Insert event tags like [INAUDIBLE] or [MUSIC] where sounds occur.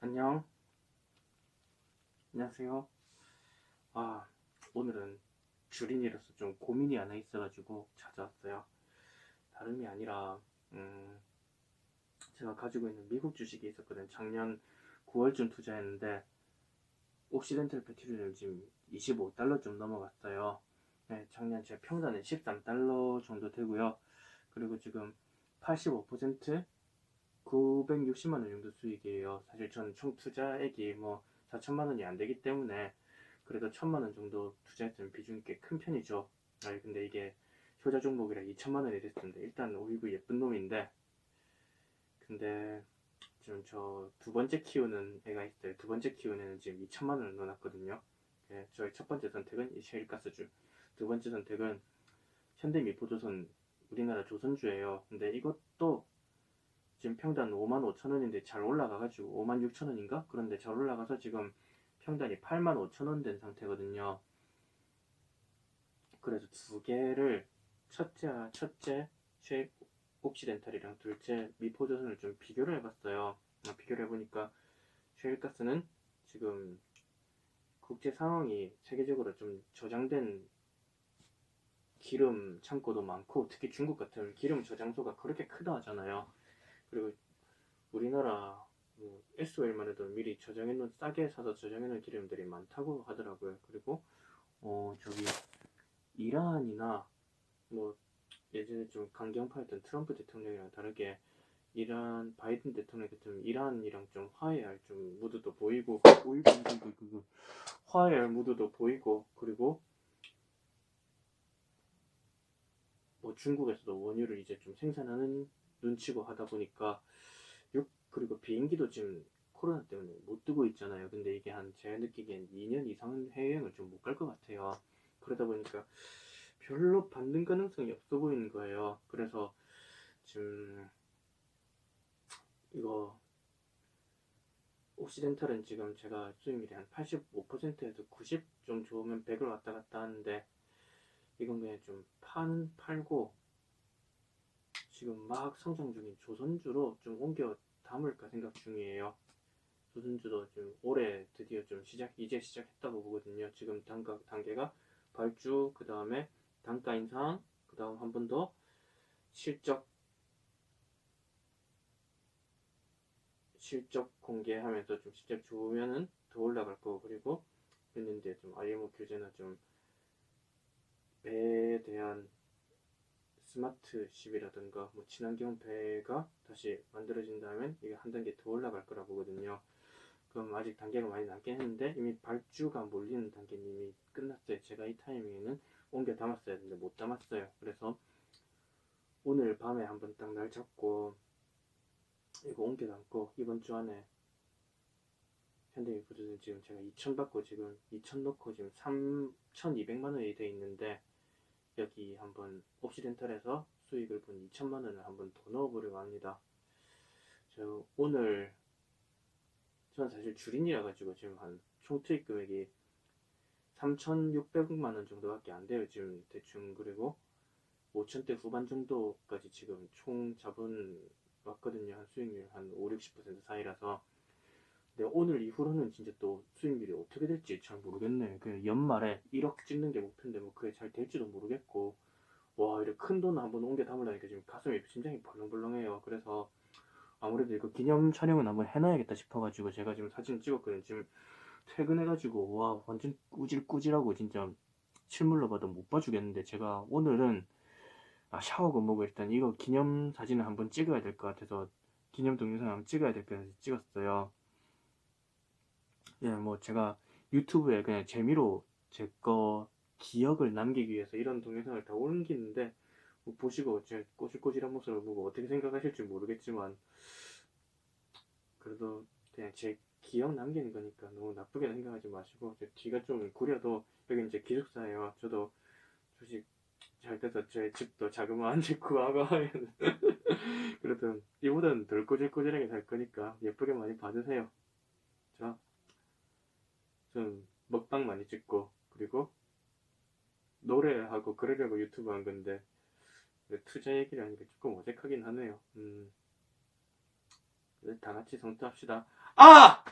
안녕. 안녕하세요. 아, 오늘은 주린이로서 좀 고민이 하나 있어가지고 찾아왔어요. 다름이 아니라, 음, 제가 가지고 있는 미국 주식이 있었거든. 작년 9월쯤 투자했는데, 옥시덴탈 페트롤리움 지금 25달러 좀 넘어갔어요. 네, 작년 제 평단은 13달러 정도 되고요. 그리고 지금 85% 960만 원 정도 수익이에요. 사실 저는 총 투자액이 뭐 4천만 원이 안 되기 때문에 그래도 천만 원 정도 투자했으면 비중이 꽤 큰 편이죠. 아니 근데 이게 효자 종목이라 2천만 원이 됐습니다. 일단 오이구 예쁜 놈인데 근데 지금 저 두 번째 키우는 애가 있어요. 두 번째 키우는 애는 지금 2천만 원을 넣어놨거든요. 예, 저희 첫 번째 선택은 이 셰일가스주, 두 번째 선택은 현대미포조선 우리나라 조선주예요. 근데 이것도 평단 5만 5천 원인데 잘 올라가가지고 5만 6천 원인가? 그런데 잘 올라가서 지금 평단이 8만 5천 원 된 상태거든요. 그래서 두 개를 첫째 첫째 쉐 옥시덴탈이랑 둘째 미포조선을 좀 비교를 해봤어요. 아, 비교를 해보니까 쉐일가스는 지금 국제 상황이 세계적으로 좀 저장된 기름 창고도 많고 특히 중국 같은 기름 저장소가 그렇게 크다 하잖아요. 그리고 우리나라 뭐 SOL만 해도 미리 저장해놓은 싸게 사서 저장해놓은 기름들이 많다고 하더라고요. 그리고 어 저기 이란이나 뭐 예전에 좀 강경파였던 트럼프 대통령이랑 다르게 이란 바이든 대통령 같은 이란이랑 좀 화해할 좀 무드도 보이고 화해할 무드도 보이고 그리고 뭐 중국에서도 원유를 이제 좀 생산하는 눈치고 하다 보니까 요- 그리고 비행기도 지금 코로나 때문에 못 뜨고 있잖아요. 근데 이게 한 제가 느끼기엔 2년 이상은 해외여행을 좀 못 갈 것 같아요. 그러다 보니까 별로 받는 가능성이 없어 보이는 거예요. 그래서 지금 이거 옥시덴탈은 지금 제가 수익률이 한 85%에서 90 좀 좋으면 100을 왔다 갔다 하는데 이건 그냥 좀 판, 팔고 지금 막 성장 중인 조선주로 좀 옮겨 담을까 생각 중이에요. 조선주도 좀 올해 드디어 좀 시작, 이제 시작했다고 보거든요. 지금 단가, 단계가 발주, 그 다음에 단가 인상, 그 다음 한 번 더 실적, 실적 공개하면서 좀 실적 좋으면은 더 올라갈 거고, 그리고 했는데 좀 IMO 규제나 좀 배에 대한 스마트십이라든가 뭐 친환경 배가 다시 만들어진다면 이게 한 단계 더 올라갈 거라 보거든요. 그럼 아직 단계가 많이 남긴 했는데 이미 발주가 몰리는 단계는 이미 끝났어요. 제가 이 타이밍에는 옮겨 담았어야 했는데 못 담았어요. 그래서 오늘 밤에 한번 딱 날 잡고 이거 옮겨 담고 이번 주 안에 현대미 부두는 지금 제가 2천 받고 지금 2천 넣고 지금 3,200만 원이 돼 있는데 여기 한번 옵시덴탈에서 수익을 본 2천만 원을 한번 더 넣어보려고 합니다. 저 오늘 저는 사실 주린이라 가지고 지금 한 총 투입 금액이 3,600만 원 정도밖에 안 돼요. 지금 대충 그리고 5천대 후반 정도까지 지금 총 자본 왔거든요. 한 수익률 한 5, 60% 사이라서. 근데 오늘 이후로는 진짜 또 수익률이 어떻게 될지 잘 모르겠네. 그 연말에 1억 찍는 게 목표인데 뭐 그게 잘 될지도 모르겠고. 와, 이렇게 큰 돈을 한번 옮겨 담으려니까 지금 가슴이 심장이 벌렁벌렁해요. 그래서 아무래도 이거 기념 촬영은 한번 해놔야겠다 싶어가지고 제가 지금 사진 찍었거든요. 지금 퇴근해가지고 와 완전 꾸질꾸질하고 진짜 실물로 봐도 못 봐주겠는데 제가 오늘은 아, 샤워고 뭐고 일단 이거 기념 사진을 한번 찍어야 될 것 같아서 기념 동영상 한번 찍어야 될 것 같아서 찍었어요. 예, 뭐 제가 유튜브에 그냥 재미로 제 거 기억을 남기기 위해서 이런 동영상을 다 옮기는데 뭐 보시고 제 꼬질꼬질한 모습을 보고 어떻게 생각하실지 모르겠지만 그래도 그냥 제 기억 남기는 거니까 너무 나쁘게 생각하지 마시고 제 뒤가 좀 구려도 여기 이제 기숙사예요. 저도 주식 잘 돼서 제 집도 자그마한 집 구하고 하면 [LAUGHS] 그래도 이보다는 덜 꼬질꼬질하게 살 거니까 예쁘게 많이 봐주세요. 자, 좀 먹방 많이 찍고 그리고 노래하고 그러려고 유튜브 한 건데 투자 얘기를 하니까 조금 어색하긴 하네요. 음, 다 같이 성투합시다. 아!